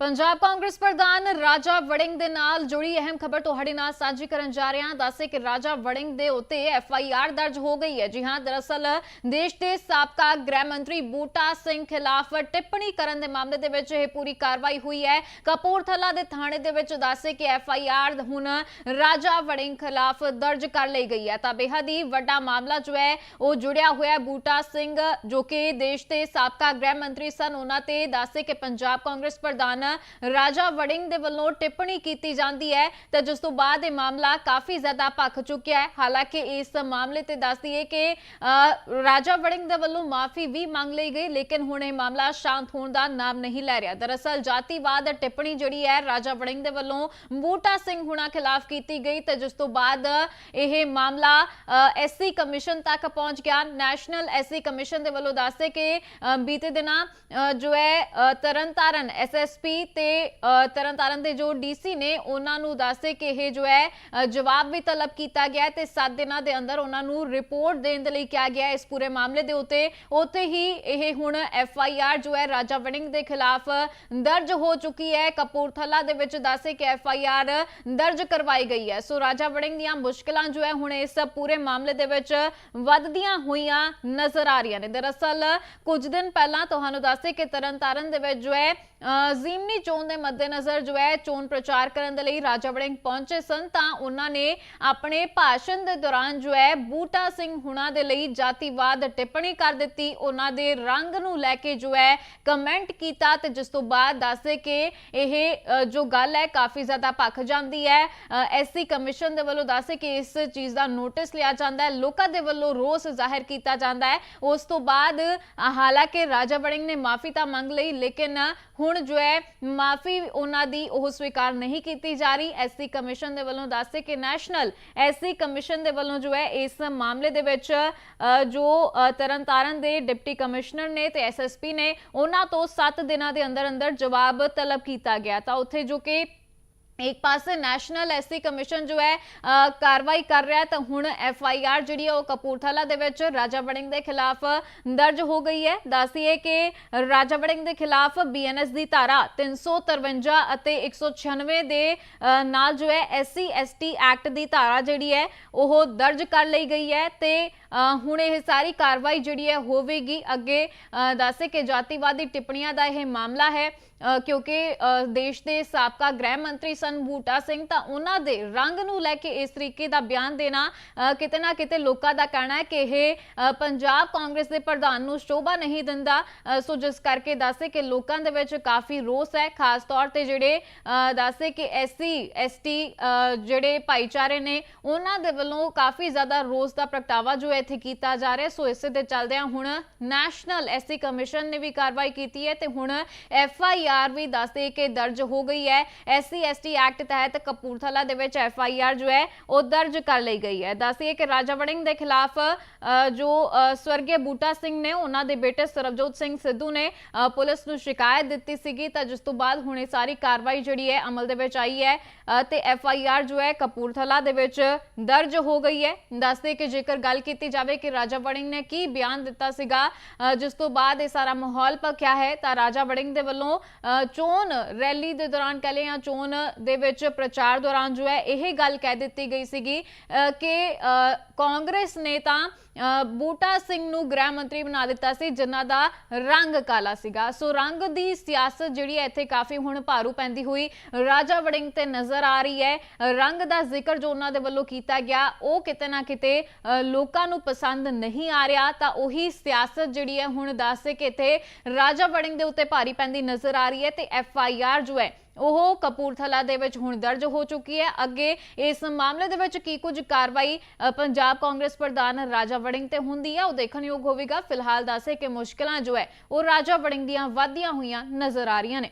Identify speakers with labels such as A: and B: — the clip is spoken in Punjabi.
A: ਪੰਜਾਬ ਕਾਂਗਰਸ ਪ੍ਰਧਾਨ ਰਾਜਾ ਵੜਿੰਗ ਦੇ ਨਾਲ ਜੁੜੀ ਅਹਿਮ ਖਬਰ ਤੁਹਾਡੇ ਨਾਲ ਸਾਂਝੀ ਕਰਨ ਜਾ ਰਹੇ ਹਾਂ। ਦੱਸੇ ਕਿ ਰਾਜਾ ਵੜਿੰਗ ਦੇ ਉੱਤੇ ਐਫ ਆਈ ਆਰ ਦਰਜ ਹੋ ਗਈ ਹੈ। ਜੀ ਹਾਂ, ਦਰਅਸਲ ਦੇਸ਼ ਦੇ ਸਾਬਕਾ ਗ੍ਰਹਿ ਮੰਤਰੀ ਬੂਟਾ ਸਿੰਘ ਖਿਲਾਫ ਟਿੱਪਣੀ ਕਰਨ ਦੇ ਮਾਮਲੇ ਦੇ ਵਿੱਚ ਇਹ ਪੂਰੀ ਕਾਰਵਾਈ ਹੋਈ ਹੈ। ਕਪੂਰਥਲਾ ਦੇ ਥਾਣੇ ਦੇ ਵਿੱਚ ਦੱਸੇ ਕਿ ਐਫ ਆਈ ਆਰ ਹੁਣ ਰਾਜਾ ਵੜਿੰਗ ਖਿਲਾਫ ਦਰਜ ਕਰ ਲਈ ਗਈ ਹੈ। ਤਾਂ ਬੇਹੱਦ ਹੀ ਵੱਡਾ ਮਾਮਲਾ ਜੋ ਹੈ, ਉਹ ਜੁੜਿਆ ਹੋਇਆ ਬੂਟਾ ਸਿੰਘ, ਜੋ ਕਿ ਦੇਸ਼ ਦੇ ਸਾਬਕਾ ਗ੍ਰਹਿ ਮੰਤਰੀ ਸਨ। ਉਹਨਾਂ ਤੇ ਦੱਸੇ ਕਿ ਪੰਜਾਬ ਕਾਂਗਰਸ ਪ੍ਰਧਾਨ ਰਾਜਾ ਵੜਿੰਗ ਦੇ ਵੱਲੋਂ ਟਿੱਪਣੀ ਕੀਤੀ ਜਾਂਦੀ ਹੈ ਤੇ ਜਿਸ ਤੋਂ ਬਾਅਦ ਇਹ ਮਾਮਲਾ ਕਾਫੀ ਜ਼ਿਆਦਾ ਭਖ ਚੁੱਕਿਆ ਹੈ। ਹਾਲਾਂਕਿ ਇਸ ਮਾਮਲੇ ਤੇ ਦੱਸ ਦਈਏ ਕਿ ਰਾਜਾ ਵੜਿੰਗ ਦੇ ਵੱਲੋਂ ਮਾਫੀ ਵੀ ਮੰਗ ਲਈ ਗਈ ਲੇਕਿਨ ਹੁਣ ਇਹ ਮਾਮਲਾ ਸ਼ਾਂਤ ਹੋਣ ਦਾ ਨਾਮ ਨਹੀਂ ਲੈ ਰਿਹਾ। ਦਰਅਸਲ ਜਾਤੀਵਾਦ ਟਿੱਪਣੀ ਜਿਹੜੀ ਹੈ ਰਾਜਾ ਵੜਿੰਗ ਦੇ ਵੱਲੋਂ ਬੂਟਾ ਸਿੰਘ ਹੁਣਾ ਖਿਲਾਫ ਕੀਤੀ ਗਈ ਤੇ ਜਿਸ ਤੋਂ ਬਾਅਦ ਇਹ ਮਾਮਲਾ ਐਸਸੀ ਕਮਿਸ਼ਨ ਤੱਕ ਪਹੁੰਚ ਗਿਆ। ਨੈਸ਼ਨਲ ਐਸਸੀ ਕਮਿਸ਼ਨ ਦੇ ਵੱਲੋਂ ਦੱਸਦੇ ਕਿ ਬੀਤੇ ਦਿਨਾਂ ਅ, ਜੋ ਹੈ ਅ, ਤਰਨਤਾਰਨ ਐਸਐਸਪੀ ਤੇ ਅ, ਤਰਨਤਾਰਨ ਦੇ ਜੋ ਡੀਸੀ ਨੇ ਉਹਨਾਂ ਨੂੰ ਦੱਸੇ ਕਿ ਇਹ ਜੋ ਹੈ ਜਵਾਬ ਵੀ ਤਲਬ ਕੀਤਾ ਗਿਆ ਤੇ 7 ਦਿਨਾਂ ਦੇ ਅੰਦਰ ਉਹਨਾਂ ਨੂੰ ਰਿਪੋਰਟ ਦੇਣ ਦੇ ਲਈ ਕਿਹਾ ਗਿਆ ਇਸ ਪੂਰੇ ਮਾਮਲੇ ਦੇ ਉੱਤੇ ਉੱਥੇ ਹੀ ਇਹ ਹੁਣ ਐਫ ਆਈ ਆਰ ਜੋ ਹੈ ਰਾਜਾ ਵੜਿੰਗ ਦੇ ਖਿਲਾਫ ਦਰਜ ਹੋ ਚੁੱਕੀ ਹੈ। ਕਪੂਰਥਲਾ ਦੇ ਵਿੱਚ ਦੱਸੇ ਕਿ ਐਫ ਆਈ ਆਰ ਦਰਜ ਕਰਵਾਈ ਗਈ ਹੈ। ਸੋ ਰਾਜਾ ਵੜਿੰਗ ਦੀਆਂ ਮੁਸ਼ਕਲਾਂ ਜੋ ਹੈ ਹੁਣ ਇਸ ਪੂਰੇ ਮਾਮਲੇ ਦੇ ਵਿੱਚ ਵੱਧਦੀਆਂ ਹੋਈਆਂ ਨਜ਼ਰ ਆ ਰਹੀਆਂ ਨੇ। ਦਰਅਸਲ ਕੁਝ ਦਿਨ ਪਹਿਲਾਂ ਤੁਹਾਨੂੰ ਦੱਸੇ ਕਿ ਤਰਨਤਾਰਨ ਦੇ ਵਿੱਚ ਜੋ ਹੈ ਜ਼ਿਮਨੀ ਚੋਣ ਦੇ ਮੱਦੇਨਜ਼ਰ ਜੋ ਹੈ ਚੋਣ ਪ੍ਰਚਾਰ ਕਰਨ ਦੇ ਲਈ ਰਾਜਾ ਵੜਿੰਗ ਪਹੁੰਚੇ ਸਨ, ਤਾਂ ਉਹਨਾਂ ਨੇ ਆਪਣੇ ਭਾਸ਼ਣ ਦੇ ਦੌਰਾਨ ਜੋ ਹੈ ਬੂਟਾ ਸਿੰਘ ਹੁਣਾ ਦੇ ਲਈ ਜਾਤੀਵਾਦ ਟਿੱਪਣੀ ਕਰ ਦਿੱਤੀ। ਉਹਨਾਂ ਦੇ ਰੰਗ ਨੂੰ ਲੈ ਕੇ ਜੋ ਹੈ ਕਮੈਂਟ ਕੀਤਾ ਤੇ ਜਿਸ ਤੋਂ ਬਾਅਦ ਦੱਸਦੇ ਕਿ ਇਹ ਜੋ ਗੱਲ ਹੈ ਕਾਫੀ ਜ਼ਿਆਦਾ ਭਖ ਜਾਂਦੀ ਹੈ। ਐਸਸੀ ਕਮਿਸ਼ਨ ਦੇ ਵੱਲੋਂ ਦੱਸੇ ਕਿ ਇਸ ਚੀਜ਼ ਦਾ ਨੋਟਿਸ ਲਿਆ ਜਾਂਦਾ ਹੈ। ਲੋਕਾਂ ਦੇ ਵੱਲੋਂ ਰੋਸ ਜ਼ਾਹਿਰ ਕੀਤਾ ਜਾਂਦਾ ਹੈ। ਉਸ ਤੋਂ ਬਾਅਦ ਹਾਲਾਂਕਿ ਰਾਜਾ ਵੜਿੰਗ ਨੇ ਮਾਫੀ ਤਾਂ ਮੰਗ ਲਈ, ਲੇਕਿਨ ਹੁਣ ਜੋ ਹੈ, ਮਾਫੀ ਉਹਨਾਂ ਦੀ ਉਹ ਸਵੀਕਾਰ ਨਹੀਂ ਕੀਤੀ ਜਾ ਰਹੀ। ਐਸਸੀ ਕਮਿਸ਼ਨ ਦੇ ਵੱਲੋਂ ਦੱਸੇ ਕਿ ਨੈਸ਼ਨਲ ਐਸਸੀ ਕਮਿਸ਼ਨ ਦੇ ਵੱਲੋਂ ਜੋ ਹੈ, ਇਸ ਮਾਮਲੇ ਦੇ ਵਿੱਚ ਜੋ ਤਰਨਤਾਰਨ ਦੇ ਡਿਪਟੀ ਕਮਿਸ਼ਨਰ ਨੇ ਤੇ ਐਸਐਸਪੀ ਨੇ, ਉਹਨਾਂ ਤੋਂ 7 ਦਿਨਾਂ ਦੇ ਅੰਦਰ ਅੰਦਰ ਜਵਾਬ ਤਲਬ ਕੀਤਾ ਗਿਆ। ਤਾਂ ਉੱਥੇ ਜੋ ਕਿ ਇੱਕ ਪਾਸੇ ਨੈਸ਼ਨਲ ਐਸਸੀ ਕਮਿਸ਼ਨ ਜੋ ਹੈ ਕਾਰਵਾਈ ਕਰ ਰਿਹਾ ਤਾਂ ਹੁਣ ਐਫ ਆਈ ਆਰ ਜਿਹੜੀ ਹੈ ਉਹ ਕਪੂਰਥਲਾ ਦੇ ਵਿੱਚ ਰਾਜਾ ਵੜਿੰਗ ਦੇ ਖਿਲਾਫ ਦਰਜ ਹੋ ਗਈ ਹੈ। ਦੱਸੀਏ ਕਿ ਰਾਜਾ ਵੜਿੰਗ ਦੇ ਖਿਲਾਫ ਬੀਐਨਐਸ ਦੀ ਧਾਰਾ 353 ਅਤੇ 196 ਦੇ ਨਾਲ ਜੋ ਹੈ ਐਸਸੀ ਐਸਟੀ ਐਕਟ ਦੀ ਧਾਰਾ ਜਿਹੜੀ ਹੈ, ਉਹ ਦਰਜ ਕਰ ਲਈ ਗਈ ਹੈ ਤੇ ਹੁਣ ਇਹ ਸਾਰੀ ਕਾਰਵਾਈ ਜਿਹੜੀ ਹੈ ਹੋਵੇਗੀ। ਅੱਗੇ ਅ, ਦੱਸੇ ਕਿ ਜਾਤੀਵਾਦੀ ਟਿੱਪਣੀਆਂ ਦਾ ਇਹ ਮਾਮਲਾ ਹੈ। ਕਿਉਂਕਿ ਦੇਸ਼ ਦੇ ਸਾਬਕਾ ਗ੍ਰਹਿ ਮੰਤਰੀ ਸਨ ਬੂਟਾ ਸਿੰਘ ਤਾਂ ਉਹਨਾਂ ਦੇ ਰੰਗ ਨੂੰ ਲੈ ਕੇ ਇਸ ਤਰੀਕੇ ਦਾ ਬਿਆਨ ਦੇਣਾ ਕਿਤੇ ਨਾ ਕਿਤੇ ਲੋਕਾਂ ਦਾ ਕਹਿਣਾ ਹੈ ਕਿ ਇਹ ਪੰਜਾਬ ਕਾਂਗਰਸ ਦੇ ਪ੍ਰਧਾਨ ਨੂੰ ਸ਼ੋਭਾ ਨਹੀਂ ਦਿੰਦਾ। ਸੋ ਜਿਸ ਕਰਕੇ ਦੱਸੇ ਕਿ ਲੋਕਾਂ ਦੇ ਵਿੱਚ ਕਾਫੀ ਰੋਸ ਹੈ। ਖਾਸ ਤੌਰ ਤੇ ਜਿਹੜੇ ਅ, ਦੱਸੇ ਕਿ ਐਸਸੀ ਐਸਟੀ ਜਿਹੜੇ ਭਾਈਚਾਰੇ ਨੇ ਉਹਨਾਂ ਦੇ ਵੱਲੋਂ ਕਾਫੀ ਜ਼ਿਆਦਾ ਰੋਸ ਦਾ ਪ੍ਰਗਟਾਵਾ ਜੋ ਹੈ ਇੱਥੇ ਕੀਤਾ ਜਾ ਰਿਹਾ। ਸੋ ਇਸੇ ਦੇ ਚੱਲਦਿਆਂ ਹੁਣ ਨੈਸ਼ਨਲ ਐਸਸੀ ਕਮਿਸ਼ਨ ਨੇ ਵੀ ਕਾਰਵਾਈ ਕੀਤੀ ਹੈ ਤੇ ਹੁਣ ਐਫ ਆਈ ਆਰ ਵੀ ਦੱਸਦੇ ਕਿ ਦਰਜ ਹੋ ਗਈ ਹੈ। ਐਸਸੀ ਐਸਟੀ ਐਕਟ ਤਹਿਤ ਕਪੂਰਥਲਾ ਦੇ ਵਿੱਚ ਐਫ ਆਈ ਆਰ ਜੋ ਹੈ, ਉਹ ਦਰਜ ਕਰ ਲਈ ਗਈ ਹੈ। ਦੱਸਦੇ ਕਿ ਰਾਜਾ ਵੜਿੰਗ ਦੇ ਖਿਲਾਫ ਜੋ ਸਵਰਗੀ ਬੂਟਾ ਸਿੰਘ ਨੇ, ਉਹਨਾਂ ਦੇ ਬੇਟੇ ਸਰਬਜੋਤ ਸਿੰਘ ਸਿੱਧੂ ਨੇ ਪੁਲਿਸ ਨੂੰ ਸ਼ਿਕਾਇਤ ਦਿੱਤੀ ਸੀਗੀ। ਤਾਂ ਜਿਸ ਤੋਂ ਬਾਅਦ ਹੁਣ ਇਹ ਸਾਰੀ ਕਾਰਵਾਈ ਜਿਹੜੀ ਹੈ, ਅਮਲ ਦੇ ਵਿੱਚ ਆਈ ਹੈ ਤੇ ਐਫ ਆਈ ਆਰ ਜੋ ਹੈ, ਕਪੂਰਥਲਾ ਦੇ ਵਿੱਚ ਦਰਜ ਹੋ ਗਈ ਹੈ। ਦੱਸਦੇ ਕਿ ਜੇਕਰ ਗੱਲ ਕੀਤੀ ਜਾਵੇ ਕਿ ਰਾਜਾ ਵੜਿੰਗ ਨੇ ਕੀ ਬਿਆਨ ਦਿੱਤਾ ਸੀਗਾ ਜਿਸ ਤੋਂ ਬਾਅਦ ਇਹ ਸਾਰਾ ਮਾਹੌਲ ਪੱਕਿਆ ਹੈ ਤਾਂ ਰਾਜਾ ਵੜਿੰਗ ਦੇ ਵੱਲੋਂ ਅ, ਚੋਣ ਰੈਲੀ ਦੇ ਦੌਰਾਨ ਕਹ ਜਾਂ ਚੋਣ ਦੇ ਵਿੱਚ ਪ੍ਰਚਾਰ ਦੌਰਾਨ ਜੋ ਹੈ ਇਹ ਗੱਲ ਕਹਿ ਦਿੱਤੀ ਗਈ ਸੀਗੀ ਕਿ ਕਾਂਗਰਸ ਨੇ ਤਾਂ ਬੂਟਾ ਸਿੰਘ ਨੂੰ ਗ੍ਰਹਿ ਮੰਤਰੀ ਬਣਾ ਦਿੱਤਾ ਸੀ ਜਿਨ੍ਹਾਂ ਦਾ ਰੰਗ ਕਾਲਾ ਸੀਗਾ। ਸੋ ਰੰਗ ਦੀ ਸਿਆਸਤ ਜਿਹੜੀ ਹੈ ਇੱਥੇ ਕਾਫੀ ਹੁਣ ਭਾਰੂ ਪੈਂਦੀ ਹੋਈ ਰਾਜਾ ਵੜਿੰਗ ਤੇ ਨਜ਼ਰ ਆ ਰਹੀ ਹੈ। ਰੰਗ ਦਾ ਜ਼ਿਕਰ ਜੋ ਉਹਨਾਂ ਦੇ ਵੱਲੋਂ ਕੀਤਾ ਗਿਆ ਉਹ ਕਿਤੇ ਨਾ ਕਿਤੇ ਅ, ਲੋਕਾਂ ਨੂੰ ਪਸੰਦ ਨਹੀਂ ਆ ਰਿਹਾ, ਤਾਂ ਉਹੀ ਸਿਆਸਤ ਜਿਹੜੀ ਹੈ ਹੁਣ ਦੱਸੇ ਕਿ ਇੱਥੇ ਰਾਜਾ ਵੜਿੰਗ ਦੇ ਉੱਤੇ ਭਾਰੀ ਪੈਂਦੀ ਨਜ਼ਰ ਆ ਰਹੀ ਹੈ ਤੇ ਐਫ ਆਈ ਆਰ ਜੋ ਹੈ, ਉਹ ਕਪੂਰਥਲਾ ਦੇ ਵਿੱਚ ਹੁਣ ਦਰਜ ਹੋ ਚੁੱਕੀ ਹੈ। ਅੱਗੇ ਇਸ ਮਾਮਲੇ ਦੇ ਵਿੱਚ ਕੀ ਕੁਝ ਕਾਰਵਾਈ ਪੰਜਾਬ ਕਾਂਗਰਸ ਪ੍ਰਧਾਨ ਰਾਜਾ ਵੜਿੰਗ ਤੇ ਹੁੰਦੀ ਹੈ ਉਹ ਦੇਖਣਯੋਗ ਹੋਵੇਗਾ। ਫਿਲਹਾਲ ਦੱਸੇ ਕਿ ਮੁਸ਼ਕਲਾਂ ਜੋ ਹੈ, ਉਹ ਰਾਜਾ ਵੜਿੰਗ ਦੀਆਂ ਵਾਧੀਆਂ ਹੋਈਆਂ ਨਜ਼ਰ ਆ ਰਹੀਆਂ ਨੇ।